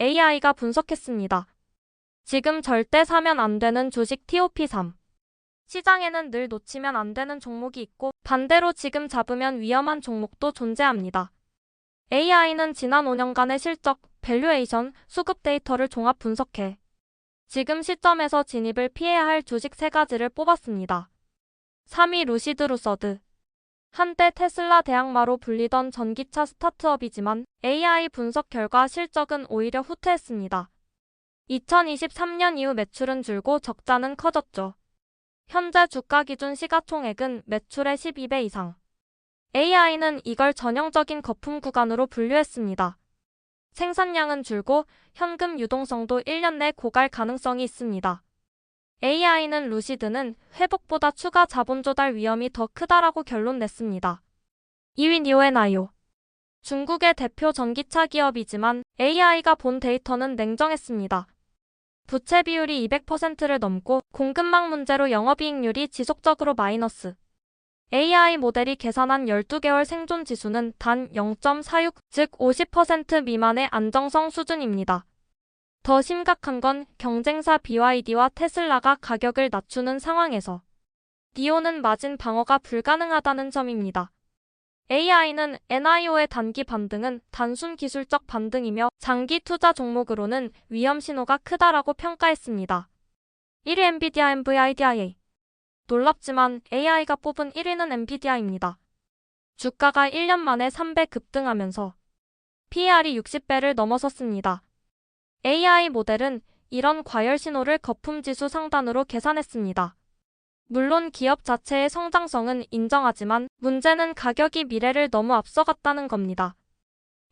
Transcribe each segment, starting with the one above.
AI가 분석했습니다. 지금 절대 사면 안 되는 주식 TOP3. 시장에는 늘 놓치면 안 되는 종목이 있고 반대로 지금 잡으면 위험한 종목도 존재합니다. AI는 지난 5년간의 실적, 밸류에이션, 수급 데이터를 종합 분석해 지금 시점에서 진입을 피해야 할 주식 세 가지를 뽑았습니다. 3위 루시드 루서드. 한때 테슬라 대항마로 불리던 전기차 스타트업이지만 AI 분석 결과 실적은 오히려 후퇴했습니다. 2023년 이후 매출은 줄고 적자는 커졌죠. 현재 주가 기준 시가총액은 매출의 12배 이상. AI는 이걸 전형적인 거품 구간으로 분류했습니다. 생산량은 줄고 현금 유동성도 1년 내 고갈 가능성이 있습니다. AI는 루시드는 회복보다 추가 자본 조달 위험이 더 크다라고 결론 냈습니다. 2위 니오에나이오. 중국의 대표 전기차 기업이지만 AI가 본 데이터는 냉정했습니다. 부채 비율이 200%를 넘고 공급망 문제로 영업이익률이 지속적으로 마이너스. AI 모델이 계산한 12개월 생존 지수는 단 0.46, 즉 50% 미만의 안정성 수준입니다. 더 심각한 건 경쟁사 BYD와 테슬라가 가격을 낮추는 상황에서 니오는 마진 방어가 불가능하다는 점입니다. AI는 NIO의 단기 반등은 단순 기술적 반등이며 장기 투자 종목으로는 위험 신호가 크다라고 평가했습니다. 1위 엔비디아 NVIDIA 놀랍지만 AI가 뽑은 1위는 엔비디아입니다. 주가가 1년 만에 3배 급등하면서 PER이 60배를 넘어섰습니다. AI 모델은 이런 과열 신호를 거품 지수 상단으로 계산했습니다. 물론 기업 자체의 성장성은 인정하지만 문제는 가격이 미래를 너무 앞서갔다는 겁니다.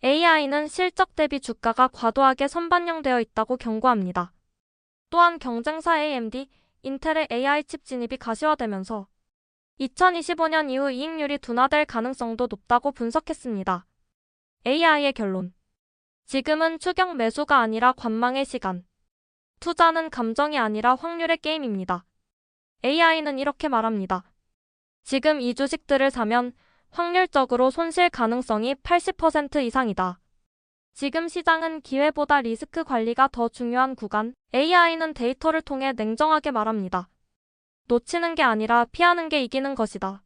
AI는 실적 대비 주가가 과도하게 선반영되어 있다고 경고합니다. 또한 경쟁사 AMD, 인텔의 AI 칩 진입이 가시화되면서 2025년 이후 이익률이 둔화될 가능성도 높다고 분석했습니다. AI의 결론. 지금은 추격 매수가 아니라 관망의 시간. 투자는 감정이 아니라 확률의 게임입니다. AI는 이렇게 말합니다. 지금 이 주식들을 사면 확률적으로 손실 가능성이 80% 이상이다. 지금 시장은 기회보다 리스크 관리가 더 중요한 구간, AI는 데이터를 통해 냉정하게 말합니다. 놓치는 게 아니라 피하는 게 이기는 것이다.